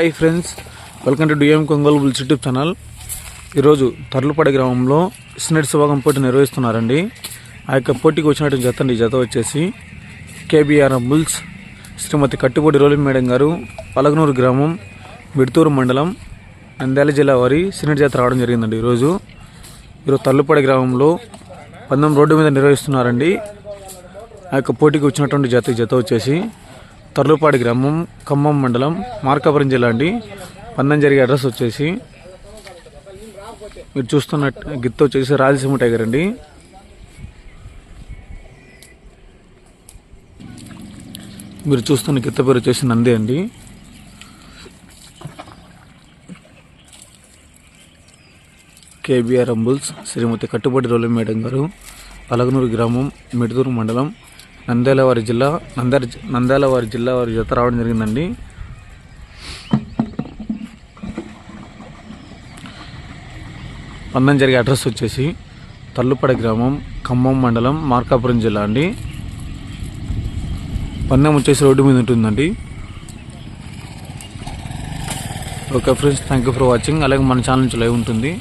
Hi friends welcome to DM Kongolu bulls YouTube channel ఈరోజు తర్లుపాడి గ్రామంలో స్నెట్ శివగం పోటీ నిర్వహిస్తున్నారండి. ఆ యొక్క పోటీకి వచ్చినటువంటి జత అండి. జత వచ్చేసి కేబిఆర్ బుల్స్ శ్రీమతి కట్టుబడి రోలి మేడం గారు పలగనూరు గ్రామం మిడుతూరు మండలం నంద్యాల జిల్లా వారి సినెట్ జాతర రావడం జరిగిందండి ఈరోజు. ఈరోజు తర్లుపాడి గ్రామంలో పందెం రోడ్డు మీద నిర్వహిస్తున్నారండి. ఆ యొక్క పోటీకి వచ్చినటువంటి జత జత వచ్చేసి తర్లుపాడి గ్రామం ఖమ్మం మండలం మార్కాపురం జిల్లా అండి. పందం జరిగే అడ్రస్ వచ్చేసి మీరు చూస్తున్న గిత్త వచ్చేసి రాయలసీమ టైగర్ అండి. మీరు చూస్తున్న గిత్త పేరు వచ్చేసి నంది అండి. కేబిఆర్ అంబుల్స్ శ్రీమతి కట్టుబడి రోలి మేడం గారు పలగనూరు గ్రామం మిడుదూరు మండలం నంద్యాల వారి జిల్లా నంద్యాల నంద్యాలవారి నంద్యాల వారి జిల్లా వారి జత రావడం జరిగిందండి. పందం జరిగే అడ్రస్ వచ్చేసి తల్లుపడ గ్రామం ఖమ్మం మండలం మార్కాపురం జిల్లా అండి. పందెం వచ్చేసి రోడ్డు మీద ఉంటుందండి. Okay friends thank you for watching. అలాగే మన ఛానల్ నుంచి లైవ్ ఉంటుంది.